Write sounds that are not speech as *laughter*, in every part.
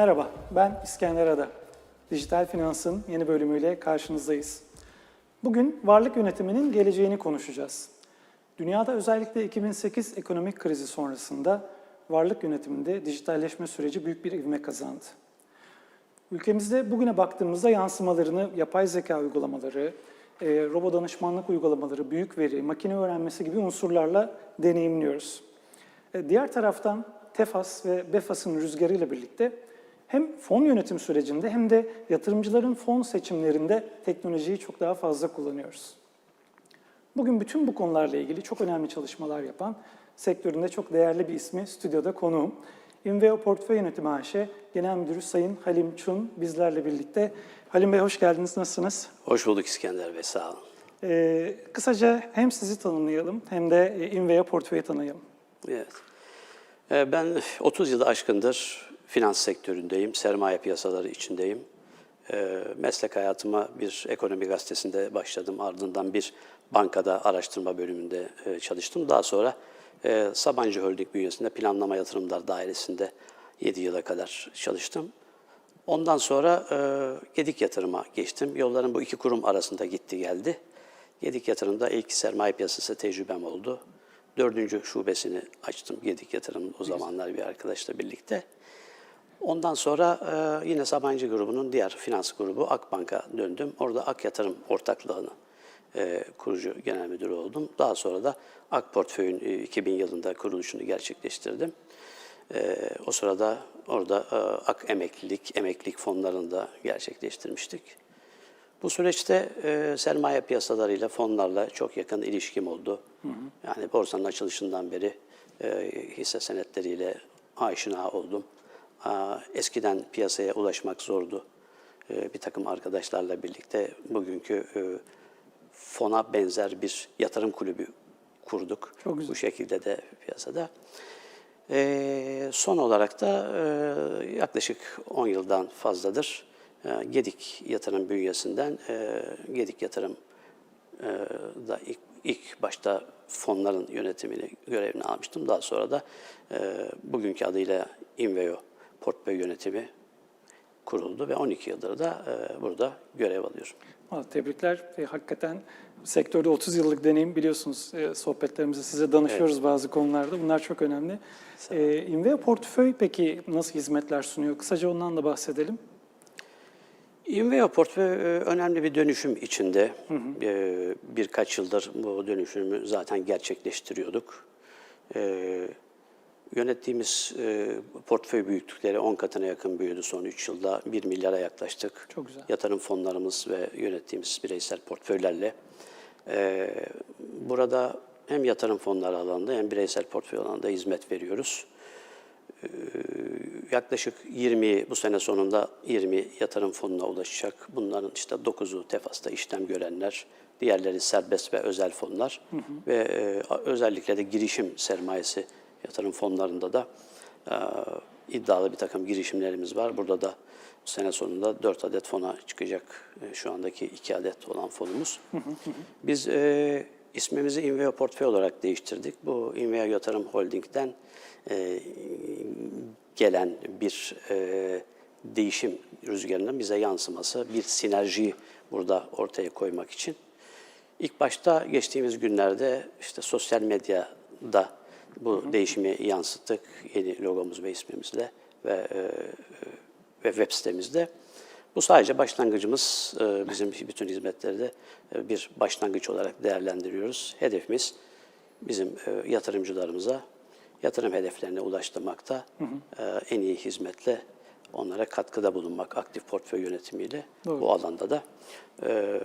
Merhaba, ben İskender Ada. Dijital Finans'ın yeni bölümüyle karşınızdayız. Bugün varlık yönetiminin geleceğini konuşacağız. Dünyada özellikle 2008 ekonomik krizi sonrasında varlık yönetiminde dijitalleşme süreci büyük bir ivme kazandı. Ülkemizde bugüne baktığımızda yansımalarını yapay zeka uygulamaları, e, robot danışmanlık uygulamaları, büyük veri, makine öğrenmesi gibi unsurlarla deneyimliyoruz. E, Diğer taraftan TEFAS ve BEFAS'ın rüzgarıyla birlikte hem fon yönetim sürecinde hem de yatırımcıların fon seçimlerinde teknolojiyi çok daha fazla kullanıyoruz. Bugün bütün bu konularla ilgili çok önemli çalışmalar yapan sektöründe çok değerli bir ismi stüdyoda konuğum. Inveo Portföy Yönetimi AŞ Genel Müdürü Sayın Halim Çun bizlerle birlikte. Halim Bey hoş geldiniz, nasılsınız? Hoş bulduk İskender Bey, sağ olun. Ee, kısaca hem sizi tanımlayalım hem de e, Inveo Portföy'ü tanıyalım. Evet. Ee, Ben 30 yılı aşkındır finans sektöründeyim, sermaye piyasaları içindeyim. Ee, Meslek hayatıma bir ekonomi gazetesinde başladım. Ardından bir bankada araştırma bölümünde e, çalıştım. Daha sonra e, Sabancı Holding bünyesinde planlama yatırımlar dairesinde 7 yıla kadar çalıştım. Ondan sonra e, Gedik Yatırım'a geçtim. Yolların bu iki kurum arasında gitti geldi. Gedik Yatırım'da ilk sermaye piyasası tecrübem oldu. Dördüncü şubesini açtım Gedik Yatırım o zamanlar bir arkadaşla birlikte. Ondan sonra e, yine Sabancı grubunun diğer finans grubu Akbank'a döndüm. Orada Ak Yatırım ortaklığını e, kurucu genel müdürü oldum. Daha sonra da Ak Portföy'ün e, 2000 yılında kuruluşunu gerçekleştirdim. E, o sırada orada e, Ak Emeklilik, emeklilik fonlarını da gerçekleştirmiştik. Bu süreçte e, sermaye piyasalarıyla, fonlarla çok yakın ilişkim oldu. Yani borsanın açılışından beri e, hisse senetleriyle aşina oldum. Eskiden piyasaya ulaşmak zordu. E, bir takım arkadaşlarla birlikte bugünkü e, fona benzer bir yatırım kulübü kurduk. Çok güzel. Bu şekilde de piyasada. Ee, son olarak da e, yaklaşık 10 yıldan fazladır e, Gedik Yatırım bünyesinden e, Gedik Yatırım e, da ilk, ilk başta fonların yönetimini görevini almıştım. Daha sonra da e, bugünkü adıyla Inveo Portföy Yönetimi kuruldu ve 12 yıldır da e, burada görev alıyorum. Tebrikler. E, hakikaten sektörde 30 yıllık deneyim biliyorsunuz. E, sohbetlerimizde size danışıyoruz bazı konularda. Bunlar çok önemli. E, Inveo Portföy peki nasıl hizmetler sunuyor? Kısaca ondan da bahsedelim. Inveo portföy e, önemli bir dönüşüm içinde. E, Birkaç yıldır bu dönüşümü zaten gerçekleştiriyorduk. E, Yönettiğimiz e, portföy büyüklükleri 10 katına yakın büyüdü son 3 yılda. 1 milyara yaklaştık. Çok güzel. Yatırım fonlarımız ve yönettiğimiz bireysel portföylerle. E, Burada hem yatırım fonları alanında hem bireysel portföy alanında hizmet veriyoruz yaklaşık 20 bu sene sonunda 20 yatırım fonuna ulaşacak. Bunların işte 9'u Tefas'ta işlem görenler, diğerleri serbest ve özel fonlar ve e, özellikle de girişim sermayesi yatırım fonlarında da e, iddialı bir takım girişimlerimiz var. Burada da sene sonunda 4 adet fona çıkacak e, şu andaki 2 adet olan fonumuz. *laughs* Biz e, ismimizi Inveo Portföy olarak değiştirdik. Bu Inveo Yatırım Holding'den e, gelen bir e, değişim rüzgarının bize yansıması, bir sinerjiyi burada ortaya koymak için. İlk başta geçtiğimiz günlerde işte sosyal medyada bu değişimi yansıttık yeni logomuz ve ismimizle ve e, ve web sitemizde. Bu sadece başlangıcımız. e, Bizim bütün hizmetleri de e, bir başlangıç olarak değerlendiriyoruz. Hedefimiz bizim e, yatırımcılarımıza yatırım hedeflerine ulaştırmakta e, en iyi hizmetle onlara katkıda bulunmak aktif portföy yönetimiyle Doğru. bu alanda da e,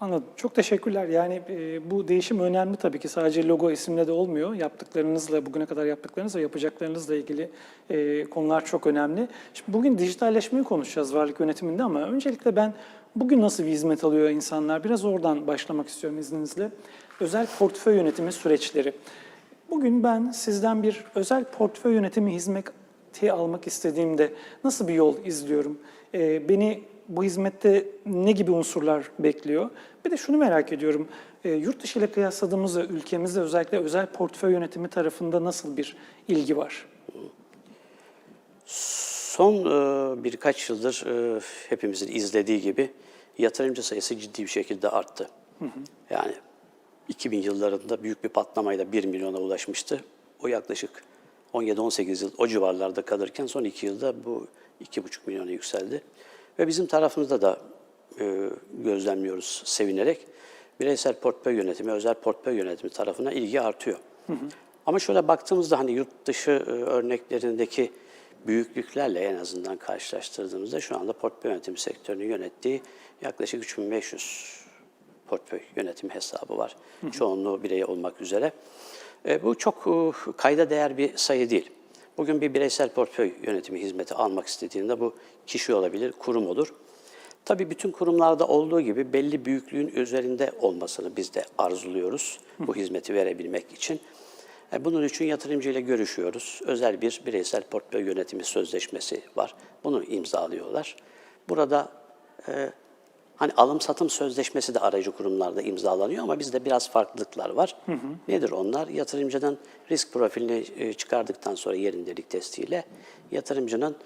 Anladım. Çok teşekkürler. Yani e, bu değişim önemli tabii ki. Sadece logo isimle de olmuyor. Yaptıklarınızla, bugüne kadar yaptıklarınızla, yapacaklarınızla ilgili e, konular çok önemli. Şimdi bugün dijitalleşmeyi konuşacağız varlık yönetiminde ama öncelikle ben bugün nasıl bir hizmet alıyor insanlar? Biraz oradan başlamak istiyorum izninizle. Özel portföy yönetimi süreçleri. Bugün ben sizden bir özel portföy yönetimi hizmeti almak istediğimde nasıl bir yol izliyorum? E, beni bu hizmette ne gibi unsurlar bekliyor? Bir de şunu merak ediyorum. E, yurt dışı ile kıyasladığımızda ülkemizde özellikle özel portföy yönetimi tarafında nasıl bir ilgi var? Son e, birkaç yıldır e, hepimizin izlediği gibi yatırımcı sayısı ciddi bir şekilde arttı. Yani 2000 yıllarında büyük bir patlamayla 1 milyona ulaşmıştı. O yaklaşık 17-18 yıl o civarlarda kalırken son 2 yılda bu 2,5 milyona yükseldi. Ve bizim tarafımızda da e, gözlemliyoruz sevinerek. Bireysel portföy yönetimi, özel portföy yönetimi tarafına ilgi artıyor. Ama şöyle baktığımızda hani yurt dışı e, örneklerindeki büyüklüklerle en azından karşılaştırdığımızda şu anda portföy yönetimi sektörünü yönettiği yaklaşık 3500 portföy yönetim hesabı var. Çoğunluğu birey olmak üzere. E, bu çok e, kayda değer bir sayı değil. Bugün bir bireysel portföy yönetimi hizmeti almak istediğinde bu kişi olabilir, kurum olur. Tabii bütün kurumlarda olduğu gibi belli büyüklüğün üzerinde olmasını biz de arzuluyoruz bu hizmeti verebilmek için. E, Bunun için yatırımcı ile görüşüyoruz. Özel bir bireysel portföy yönetimi sözleşmesi var. Bunu imzalıyorlar. Burada e, hani alım satım sözleşmesi de aracı kurumlarda imzalanıyor ama bizde biraz farklılıklar var. Nedir onlar? Yatırımcının risk profilini e, çıkardıktan sonra yerindelik testiyle yatırımcının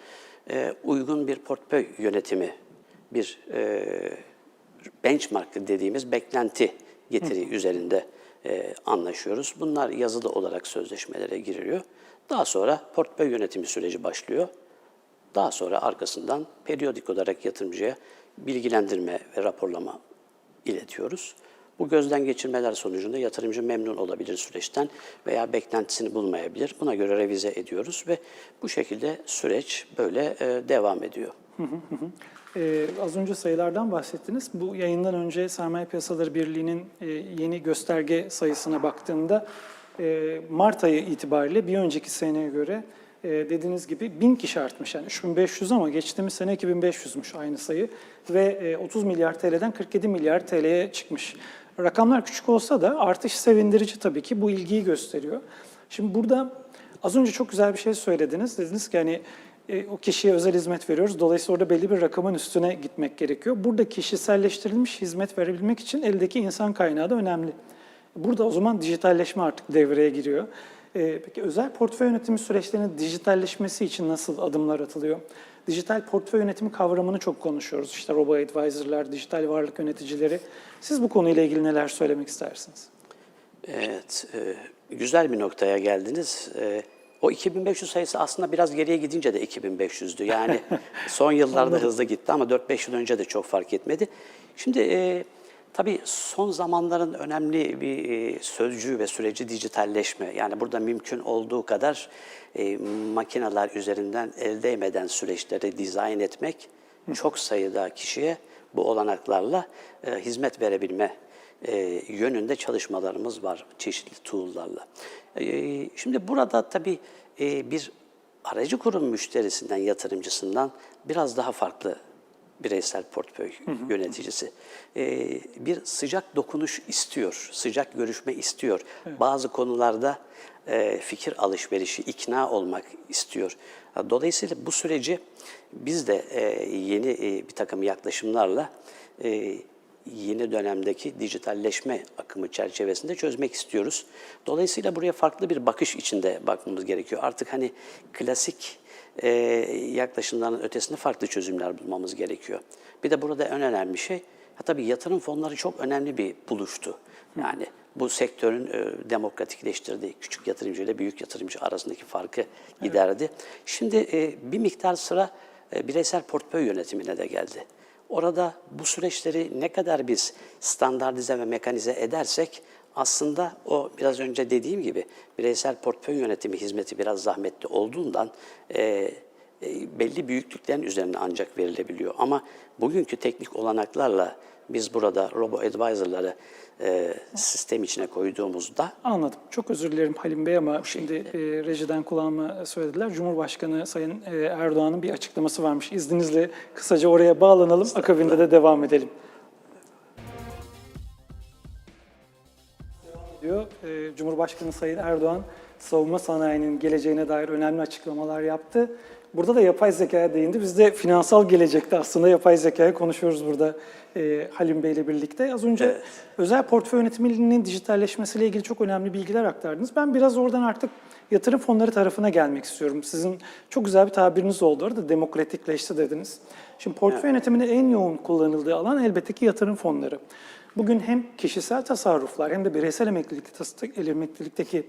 e, uygun bir portföy yönetimi, bir e, benchmark dediğimiz beklenti getiri üzerinde e, anlaşıyoruz. Bunlar yazılı olarak sözleşmelere giriliyor. Daha sonra portföy yönetimi süreci başlıyor. Daha sonra arkasından periyodik olarak yatırımcıya bilgilendirme ve raporlama iletiyoruz. Bu gözden geçirmeler sonucunda yatırımcı memnun olabilir süreçten veya beklentisini bulmayabilir. Buna göre revize ediyoruz ve bu şekilde süreç böyle e, devam ediyor. Ee, az önce sayılardan bahsettiniz. Bu yayından önce Sermaye Piyasaları Birliği'nin e, yeni gösterge sayısına baktığımda e, Mart ayı itibariyle bir önceki seneye göre e, dediğiniz gibi 1000 kişi artmış. Yani 3500 ama geçtiğimiz sene 2500'müş aynı sayı ve e, 30 milyar TL'den 47 milyar TL'ye çıkmış. Rakamlar küçük olsa da artış sevindirici tabii ki bu ilgiyi gösteriyor. Şimdi burada az önce çok güzel bir şey söylediniz. Dediniz ki hani e, o kişiye özel hizmet veriyoruz. Dolayısıyla orada belli bir rakamın üstüne gitmek gerekiyor. Burada kişiselleştirilmiş hizmet verebilmek için eldeki insan kaynağı da önemli. Burada o zaman dijitalleşme artık devreye giriyor. E, peki özel portföy yönetimi süreçlerinin dijitalleşmesi için nasıl adımlar atılıyor? Dijital portföy yönetimi kavramını çok konuşuyoruz. İşte robo-advisor'lar, dijital varlık yöneticileri. Siz bu konuyla ilgili neler söylemek istersiniz? Evet, e, güzel bir noktaya geldiniz. E, o 2500 sayısı aslında biraz geriye gidince de 2500'dü. Yani *laughs* son yıllarda hızlı gitti ama 4-5 yıl önce de çok fark etmedi. Şimdi e, tabii son zamanların önemli bir e, sözcüğü ve süreci dijitalleşme. Yani burada mümkün olduğu kadar e, makineler üzerinden el değmeden süreçleri dizayn etmek çok sayıda kişiye bu olanaklarla e, hizmet verebilme e, yönünde çalışmalarımız var çeşitli tool'larla. E, şimdi burada tabii e, bir aracı kurum müşterisinden, yatırımcısından biraz daha farklı bireysel portföy yöneticisi. E, bir sıcak dokunuş istiyor, sıcak görüşme istiyor. Bazı konularda e, fikir alışverişi, ikna olmak istiyor. Dolayısıyla bu süreci biz de e, yeni e, bir takım yaklaşımlarla e, yeni dönemdeki dijitalleşme akımı çerçevesinde çözmek istiyoruz. Dolayısıyla buraya farklı bir bakış içinde bakmamız gerekiyor. Artık hani klasik e, yaklaşımların ötesinde farklı çözümler bulmamız gerekiyor. Bir de burada en önemli şey, ha tabii yatırım fonları çok önemli bir buluştu. Yani bu sektörün e, demokratikleştirdiği küçük yatırımcı ile büyük yatırımcı arasındaki farkı giderdi. Şimdi e, bir miktar sıra e, bireysel portföy yönetimine de geldi. Orada bu süreçleri ne kadar biz standartize ve mekanize edersek aslında o biraz önce dediğim gibi bireysel portföy yönetimi hizmeti biraz zahmetli olduğundan e, e, belli büyüklüklerin üzerine ancak verilebiliyor. Ama bugünkü teknik olanaklarla biz burada robo-advisor'ları e, sistem içine koyduğumuzda Anladım. Çok özür dilerim Halim Bey ama şimdi e, rejiden kulağıma söylediler. Cumhurbaşkanı Sayın e, Erdoğan'ın bir açıklaması varmış. İzninizle kısaca oraya bağlanalım. Akabinde de devam edelim. diyor. E, Cumhurbaşkanı Sayın Erdoğan savunma sanayinin geleceğine dair önemli açıklamalar yaptı. Burada da yapay zekaya değindi. Biz de finansal gelecekte aslında yapay zekayı konuşuyoruz burada e, Halim Bey ile birlikte. Az önce özel portföy yönetiminin dijitalleşmesiyle ilgili çok önemli bilgiler aktardınız. Ben biraz oradan artık yatırım fonları tarafına gelmek istiyorum. Sizin çok güzel bir tabiriniz oldu orada demokratikleşti dediniz. Şimdi portföy yönetiminde en yoğun kullanıldığı alan elbette ki yatırım fonları. Bugün hem kişisel tasarruflar hem de bireysel emeklilik, emeklilikteki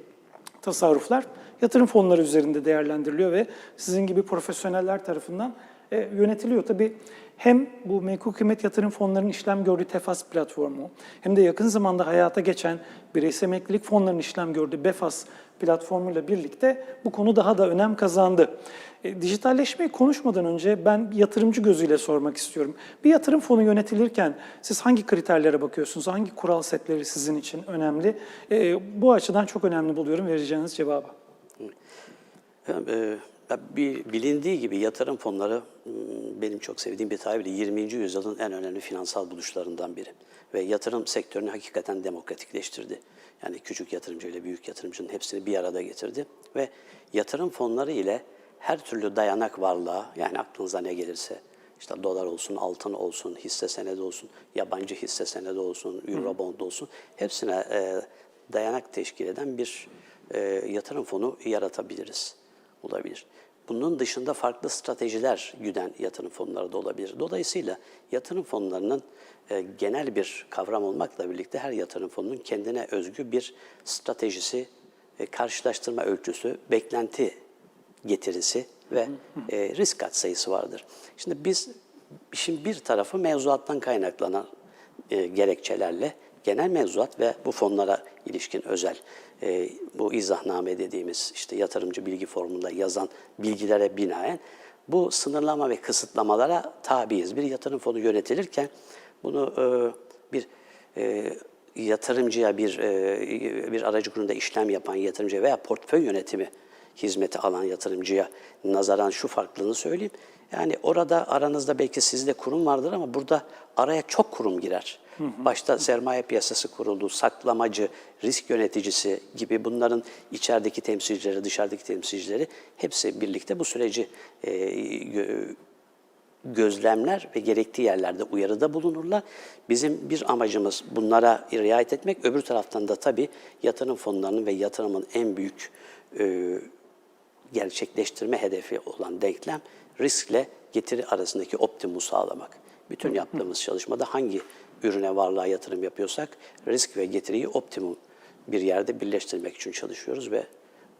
tasarruflar yatırım fonları üzerinde değerlendiriliyor ve sizin gibi profesyoneller tarafından e, yönetiliyor. Tabii hem bu menkul kıymet yatırım fonlarının işlem gördüğü Tefas platformu hem de yakın zamanda hayata geçen bireysel emeklilik fonlarının işlem gördüğü Befas platformuyla birlikte bu konu daha da önem kazandı. E, dijitalleşmeyi konuşmadan önce ben yatırımcı gözüyle sormak istiyorum. Bir yatırım fonu yönetilirken siz hangi kriterlere bakıyorsunuz? Hangi kural setleri sizin için önemli? E, bu açıdan çok önemli buluyorum vereceğiniz cevabı. E, bir bilindiği gibi yatırım fonları m, benim çok sevdiğim bir tabirle 20. yüzyılın en önemli finansal buluşlarından biri. Ve yatırım sektörünü hakikaten demokratikleştirdi. Yani küçük yatırımcı ile büyük yatırımcının hepsini bir arada getirdi. Ve yatırım fonları ile her türlü dayanak varlığa, yani aklınıza ne gelirse, işte dolar olsun, altın olsun, hisse senedi olsun, yabancı hisse senedi olsun, eurobond olsun, hepsine e, dayanak teşkil eden bir e, yatırım fonu yaratabiliriz, olabilir. Bunun dışında farklı stratejiler güden yatırım fonları da olabilir. Dolayısıyla yatırım fonlarının e, genel bir kavram olmakla birlikte her yatırım fonunun kendine özgü bir stratejisi, e, karşılaştırma ölçüsü, beklenti getirisi ve e, risk katsayısı vardır. Şimdi biz işin bir tarafı mevzuattan kaynaklanan e, gerekçelerle genel mevzuat ve bu fonlara ilişkin özel e, bu izahname dediğimiz işte yatırımcı bilgi formunda yazan bilgilere binaen bu sınırlama ve kısıtlamalara tabiiz. Bir yatırım fonu yönetilirken bunu e, bir e, yatırımcıya bir e, bir aracı kurumda işlem yapan yatırımcıya veya portföy yönetimi hizmeti alan yatırımcıya nazaran şu farklılığını söyleyeyim. Yani orada aranızda belki sizde kurum vardır ama burada araya çok kurum girer. Başta sermaye piyasası kurulu, saklamacı, risk yöneticisi gibi bunların içerideki temsilcileri, dışarıdaki temsilcileri hepsi birlikte bu süreci e, gö- gözlemler ve gerektiği yerlerde uyarıda bulunurlar. Bizim bir amacımız bunlara riayet etmek. Öbür taraftan da tabii yatırım fonlarının ve yatırımın en büyük e, gerçekleştirme hedefi olan denklem riskle getiri arasındaki optimumu sağlamak. Bütün yaptığımız çalışmada hangi ürüne varlığa yatırım yapıyorsak risk ve getiriyi optimum bir yerde birleştirmek için çalışıyoruz ve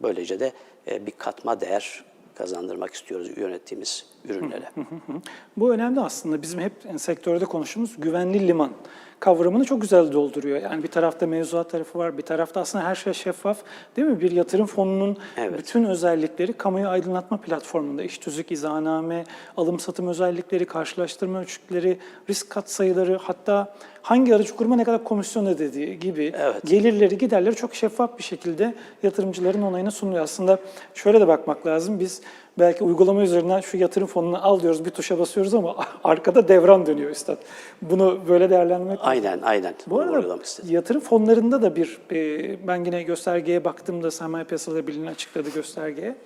böylece de e, bir katma değer kazandırmak istiyoruz yönettiğimiz ürünlere. Bu önemli aslında. Bizim hep sektörde konuştuğumuz güvenli liman kavramını çok güzel dolduruyor. Yani bir tarafta mevzuat tarafı var, bir tarafta aslında her şey şeffaf. Değil mi? Bir yatırım fonunun Evet. bütün özellikleri kamuyu aydınlatma platformunda. iş tüzük, izahname, alım satım özellikleri, karşılaştırma ölçütleri, risk katsayıları, hatta hangi aracı kuruma ne kadar komisyon ödediği gibi Evet. gelirleri, giderleri çok şeffaf bir şekilde yatırımcıların onayına sunuluyor. Aslında şöyle de bakmak lazım. Biz belki uygulama üzerinden şu yatırım fonunu al diyoruz, bir tuşa basıyoruz ama *laughs* arkada devran dönüyor üstad. Bunu böyle değerlendirmek Aynen, aynen. Bu arada yatırım fonlarında da bir, e, ben yine göstergeye baktığımda Sermaye Piyasaları Birliği'nin açıkladığı göstergeye,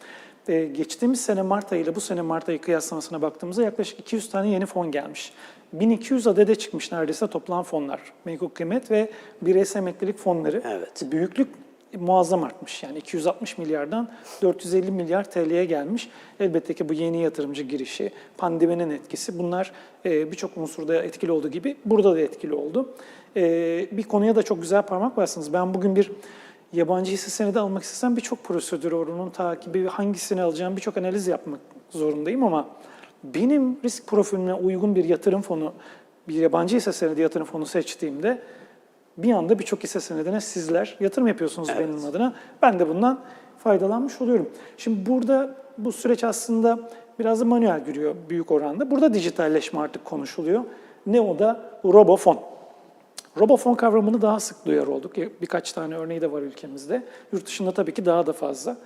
e, geçtiğimiz sene Mart ayı ile bu sene Mart ayı kıyaslamasına baktığımızda yaklaşık 200 tane yeni fon gelmiş. 1200 adede çıkmış neredeyse toplam fonlar. Menkul kıymet ve bireysel emeklilik fonları. Evet. Büyüklük muazzam artmış. Yani 260 milyardan 450 milyar TL'ye gelmiş. Elbette ki bu yeni yatırımcı girişi, pandeminin etkisi bunlar e, birçok unsurda etkili olduğu gibi burada da etkili oldu. E, bir konuya da çok güzel parmak bastınız. Ben bugün bir yabancı hisse senedi almak istesem birçok prosedür var. Onun takibi, hangisini alacağım birçok analiz yapmak zorundayım ama benim risk profilime uygun bir yatırım fonu, bir yabancı hisse senedi yatırım fonu seçtiğimde bir anda birçok hisse senedine sizler yatırım yapıyorsunuz Evet. benim adına. Ben de bundan faydalanmış oluyorum. Şimdi burada bu süreç aslında biraz da manuel yürüyor büyük oranda. Burada dijitalleşme artık konuşuluyor. Ne o da robofon. Robofon kavramını daha sık duyar olduk. Birkaç tane örneği de var ülkemizde. Yurt dışında tabii ki daha da fazla.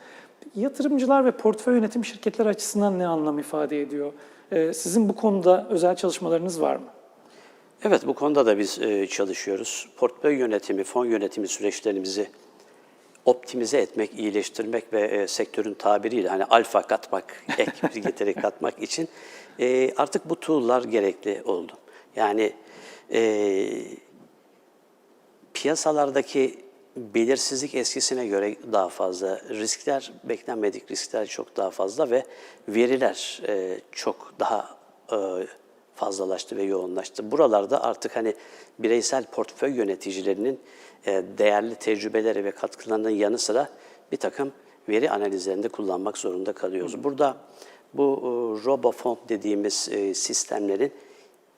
Yatırımcılar ve portföy yönetim şirketleri açısından ne anlam ifade ediyor? Ee, Sizin bu konuda özel çalışmalarınız var mı? Evet, bu konuda da biz e, çalışıyoruz. Portföy yönetimi, fon yönetimi süreçlerimizi optimize etmek, iyileştirmek ve e, sektörün tabiriyle hani alfa katmak, *laughs* ek bir getiri katmak için e, artık bu tool'lar gerekli oldu. Yani e, piyasalardaki belirsizlik eskisine göre daha fazla. Riskler, beklenmedik riskler çok daha fazla ve veriler e, çok daha e, fazlalaştı ve yoğunlaştı. Buralarda artık hani bireysel portföy yöneticilerinin e, değerli tecrübeleri ve katkılarının yanı sıra bir takım veri analizlerinde kullanmak zorunda kalıyoruz. Burada bu e, RoboFont dediğimiz e, sistemlerin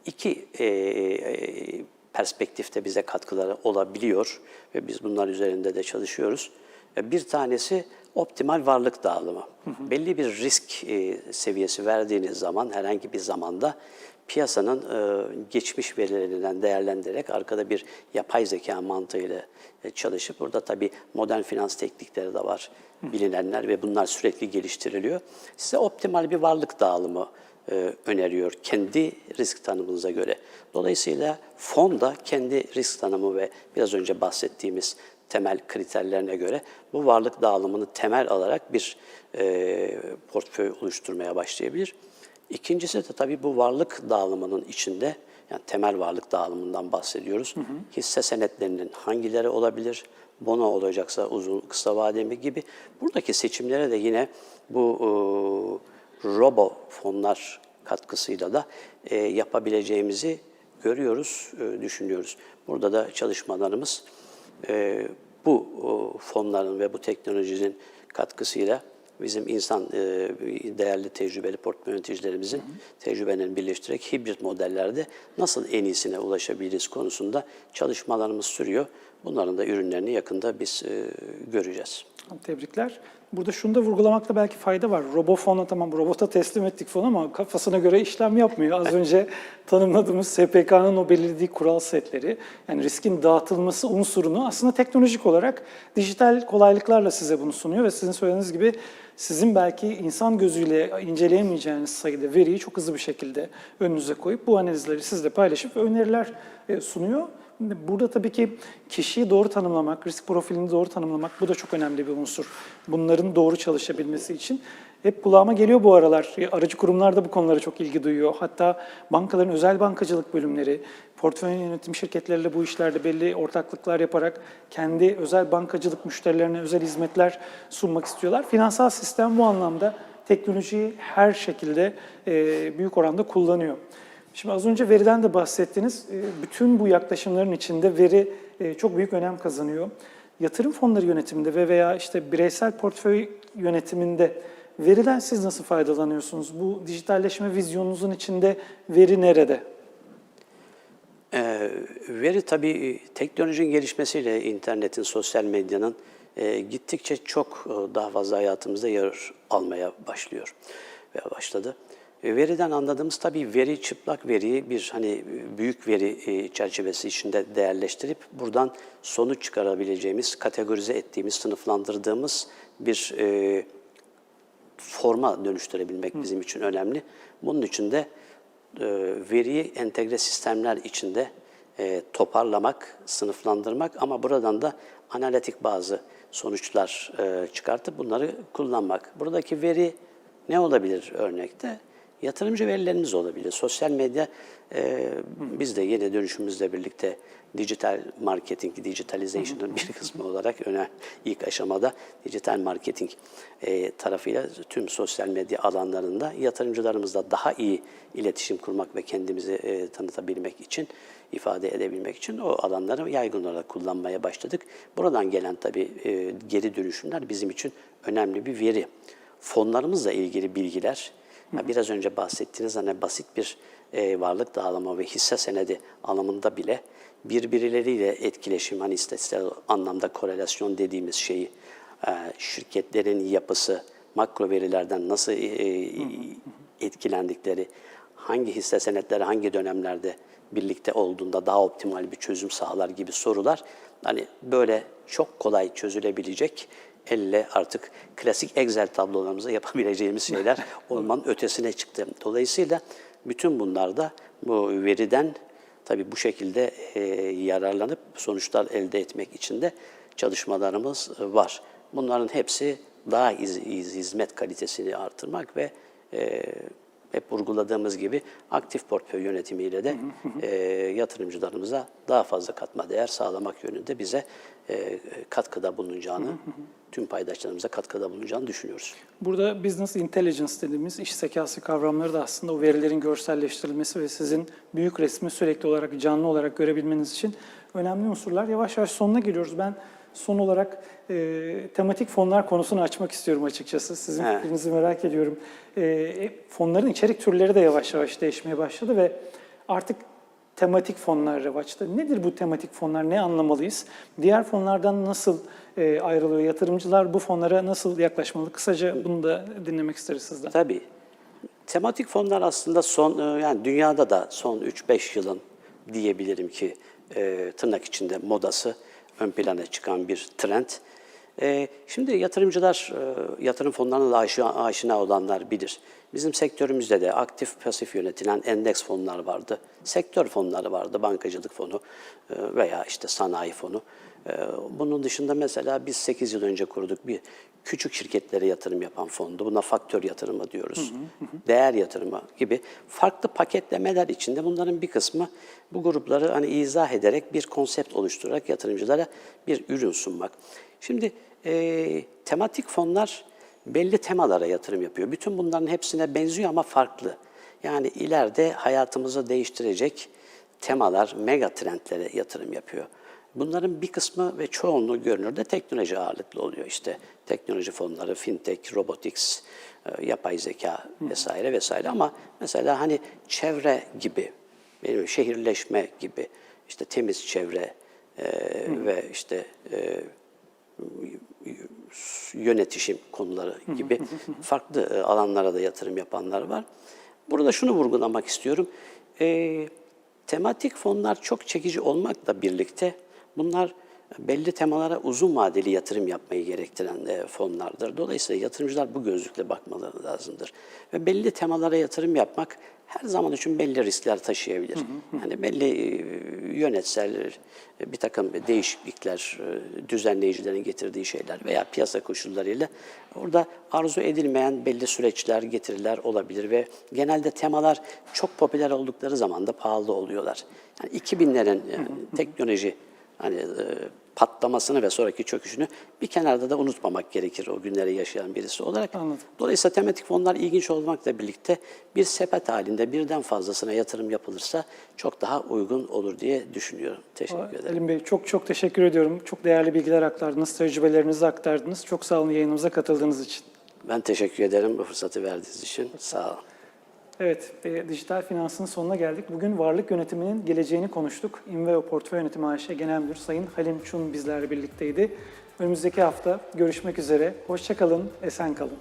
iki e, e, perspektifte bize katkıları olabiliyor ve biz bunlar üzerinde de çalışıyoruz. E, Bir tanesi optimal varlık dağılımı. Belli bir risk e, seviyesi verdiğiniz zaman herhangi bir zamanda piyasanın e, geçmiş verilerinden değerlendirerek arkada bir yapay zeka mantığıyla e, çalışıp burada tabii modern finans teknikleri de var bilinenler ve bunlar sürekli geliştiriliyor. Size optimal bir varlık dağılımı e, öneriyor kendi risk tanımınıza göre. Dolayısıyla fon da kendi risk tanımı ve biraz önce bahsettiğimiz temel kriterlerine göre bu varlık dağılımını temel alarak bir e, portföy oluşturmaya başlayabilir. İkincisi de tabii bu varlık dağılımının içinde, yani temel varlık dağılımından bahsediyoruz. Hisse senetlerinin hangileri olabilir, bono olacaksa uzun kısa vadeli gibi. Buradaki seçimlere de yine bu e, robo fonlar katkısıyla da e, yapabileceğimizi görüyoruz, e, düşünüyoruz. Burada da çalışmalarımız e, bu o, fonların ve bu teknolojinin katkısıyla bizim insan e, değerli tecrübeli portföy yöneticilerimizin tecrübelerini birleştirerek hibrit modellerde nasıl en iyisine ulaşabiliriz konusunda çalışmalarımız sürüyor. Bunların da ürünlerini yakında biz e, göreceğiz. Tebrikler. Burada şunu da vurgulamakta belki fayda var. Robofona tamam robota teslim ettik falan ama kafasına göre işlem yapmıyor. Az önce tanımladığımız SPK'nın o belirlediği kural setleri, yani riskin dağıtılması unsurunu aslında teknolojik olarak dijital kolaylıklarla size bunu sunuyor ve sizin söylediğiniz gibi sizin belki insan gözüyle inceleyemeyeceğiniz sayıda veriyi çok hızlı bir şekilde önünüze koyup bu analizleri sizle paylaşıp öneriler e, sunuyor. Burada tabii ki kişiyi doğru tanımlamak, risk profilini doğru tanımlamak bu da çok önemli bir unsur. Bunların doğru çalışabilmesi için. Hep kulağıma geliyor bu aralar. Aracı kurumlar da bu konulara çok ilgi duyuyor. Hatta bankaların özel bankacılık bölümleri, portföy yönetim şirketleriyle bu işlerde belli ortaklıklar yaparak kendi özel bankacılık müşterilerine özel hizmetler sunmak istiyorlar. Finansal sistem bu anlamda teknolojiyi her şekilde e, büyük oranda kullanıyor. Şimdi az önce veriden de bahsettiniz. E, Bütün bu yaklaşımların içinde veri e, çok büyük önem kazanıyor. Yatırım fonları yönetiminde ve veya işte bireysel portföy yönetiminde veriden siz nasıl faydalanıyorsunuz? Bu dijitalleşme vizyonunuzun içinde veri nerede? Ee, veri tabii teknolojinin gelişmesiyle internetin, sosyal medyanın e, gittikçe çok e, daha fazla hayatımızda yer almaya başlıyor ve başladı. E, veriden anladığımız tabii veri, çıplak veriyi bir hani büyük veri e, çerçevesi içinde değerleştirip buradan sonuç çıkarabileceğimiz, kategorize ettiğimiz, sınıflandırdığımız bir e, forma dönüştürebilmek bizim için önemli. Bunun için de e, veriyi entegre sistemler içinde e, toparlamak, sınıflandırmak ama buradan da analitik bazı sonuçlar e, çıkartıp bunları kullanmak. Buradaki veri ne olabilir örnekte? Yatırımcı verilerimiz olabilir. Sosyal medya, e, biz de yine dönüşümüzle birlikte dijital marketing, digitalization'ın bir kısmı olarak öne ilk aşamada dijital marketing e, tarafıyla tüm sosyal medya alanlarında yatırımcılarımızla daha iyi iletişim kurmak ve kendimizi e, tanıtabilmek için, ifade edebilmek için o alanları yaygın olarak kullanmaya başladık. Buradan gelen tabii e, geri dönüşümler bizim için önemli bir veri. Fonlarımızla ilgili bilgiler, biraz önce bahsettiğiniz hani basit bir e, varlık dağılımı ve hisse senedi anlamında bile birbirleriyle etkileşim, hani istatistiksel anlamda korelasyon dediğimiz şeyi, e, şirketlerin yapısı, makro verilerden nasıl e, etkilendikleri, hangi hisse senetleri hangi dönemlerde birlikte olduğunda daha optimal bir çözüm sağlar gibi sorular hani böyle çok kolay çözülebilecek elle artık klasik Excel tablolarımızda yapabileceğimiz şeyler *laughs* olmanın ötesine çıktı. Dolayısıyla bütün bunlarda bu veriden tabii bu şekilde e, yararlanıp sonuçlar elde etmek için de çalışmalarımız var. Bunların hepsi daha iz, iz- hizmet kalitesini artırmak ve e, hep vurguladığımız gibi aktif portföy yönetimiyle de e, yatırımcılarımıza daha fazla katma değer sağlamak yönünde bize e, katkıda bulunacağını, tüm paydaşlarımıza katkıda bulunacağını düşünüyoruz. Burada business intelligence dediğimiz iş zekası kavramları da aslında o verilerin görselleştirilmesi ve sizin büyük resmi sürekli olarak canlı olarak görebilmeniz için önemli unsurlar. Yavaş yavaş sonuna geliyoruz. Ben son olarak e, tematik fonlar konusunu açmak istiyorum açıkçası. Sizin Evet. fikrinizi merak ediyorum. E, fonların içerik türleri de yavaş yavaş değişmeye başladı ve artık tematik fonlar revaçta. Nedir bu tematik fonlar? Ne anlamalıyız? Diğer fonlardan nasıl e, ayrılıyor? Yatırımcılar bu fonlara nasıl yaklaşmalı? Kısaca bunu da dinlemek isteriz sizden. Tabii. Tematik fonlar aslında son e, yani dünyada da son 3-5 yılın diyebilirim ki e, tırnak içinde modası ön plana çıkan bir trend. E, şimdi yatırımcılar, e, yatırım fonlarına aşina olanlar bilir. Bizim sektörümüzde de aktif pasif yönetilen endeks fonlar vardı. Sektör fonları vardı, bankacılık fonu e, veya işte sanayi fonu. E, Bunun dışında mesela biz 8 yıl önce kurduk bir küçük şirketlere yatırım yapan fondu. Buna faktör yatırımı diyoruz. Değer yatırımı gibi farklı paketlemeler içinde bunların bir kısmı bu grupları hani izah ederek bir konsept oluşturarak yatırımcılara bir ürün sunmak. Şimdi e, tematik fonlar belli temalara yatırım yapıyor. Bütün bunların hepsine benziyor ama farklı. Yani ileride hayatımızı değiştirecek temalar, mega trendlere yatırım yapıyor. Bunların bir kısmı ve çoğunluğu görünürde teknoloji ağırlıklı oluyor. İşte teknoloji fonları, fintech, robotics, e, yapay zeka vesaire vesaire. Ama mesela hani çevre gibi, benim şehirleşme gibi, işte temiz çevre e, ve işte e, yönetişim konuları gibi farklı e, alanlara da yatırım yapanlar var. Burada şunu vurgulamak istiyorum. E, tematik fonlar çok çekici olmakla birlikte bunlar belli temalara uzun vadeli yatırım yapmayı gerektiren e, fonlardır. Dolayısıyla yatırımcılar bu gözlükle bakmaları lazımdır. Ve belli temalara yatırım yapmak her zaman için belli riskler taşıyabilir. Yani belli e, yönetsel e, bir takım değişiklikler, düzenleyicilerin getirdiği şeyler veya piyasa koşullarıyla orada arzu edilmeyen belli süreçler, getiriler olabilir ve genelde temalar çok popüler oldukları zaman da pahalı oluyorlar. Yani 2000'lerin yani teknoloji hani e, patlamasını ve sonraki çöküşünü bir kenarda da unutmamak gerekir o günleri yaşayan birisi olarak. Anladım. Dolayısıyla tematik fonlar ilginç olmakla birlikte bir sepet halinde birden fazlasına yatırım yapılırsa çok daha uygun olur diye düşünüyorum. Teşekkür ederim. Elim Bey çok çok teşekkür ediyorum. Çok değerli bilgiler aktardınız, tecrübelerinizi aktardınız. Çok sağ olun yayınımıza katıldığınız için. Ben teşekkür ederim bu fırsatı verdiğiniz için. Sağ olun. Evet, e, dijital finansın sonuna geldik. Bugün varlık yönetiminin geleceğini konuştuk. Inveo Portföy Yönetimi AŞ Genel Müdür Sayın Halim Çun bizlerle birlikteydi. Önümüzdeki hafta görüşmek üzere. Hoşçakalın, esen kalın.